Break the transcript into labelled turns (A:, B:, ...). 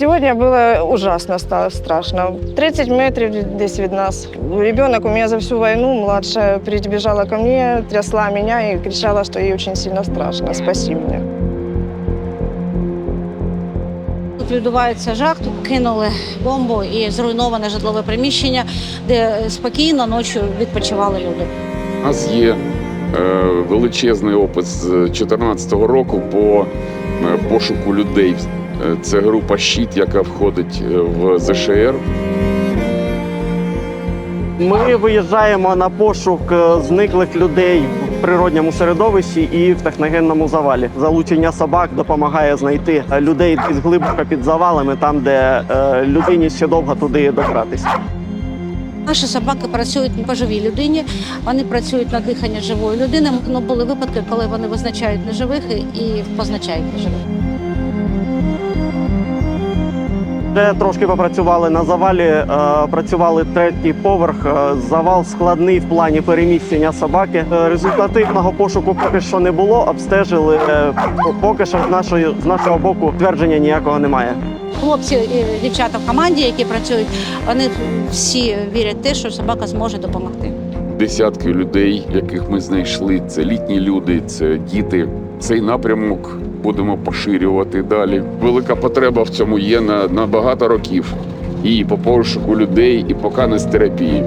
A: Сьогодні було ужасно ста- страшно. 30 метрів десь від нас. Ребенок у мене за всю війну младша прибіжала ко мне, трясла мене і кричала, що їй дуже сильно страшно. Спаси мене.
B: Тут відбувається жах, тут кинули бомбу і зруйноване житлове приміщення, де спокійно ночі відпочивали люди.
C: У нас є е, величезний опит з 2014 року по е, пошуку людей. Е, Це група «Щит», яка входить е, в ЗШР.
D: Ми виїжджаємо на пошук е, зниклих людей в природньому середовищі і в техногенному завалі. Залучення собак допомагає знайти людей десь глибоко під завалами, там де е, людині ще довго туди добратися.
B: Наші собаки працюють по живій людині, вони працюють на дихання живої людини. Ну були випадки, коли вони визначають неживих і- і позначають неживих.
D: Вже трошки попрацювали на завалі, е, працювали третій поверх. Е, Завал складний в плані переміщення собаки. Е, Результативного пошуку поки що не було. Обстежили Е, поки що з нашої з нашого боку твердження ніякого немає.
B: Хлопці і дівчата в команді, які працюють, вони всі вірять в те, що собака зможе допомогти.
C: Десятки людей, яких ми знайшли. Це літні люди, це діти. Цей напрямок будемо поширювати далі. Велика потреба в цьому є на, на багато років. І по пошуку людей, і по канестерапії.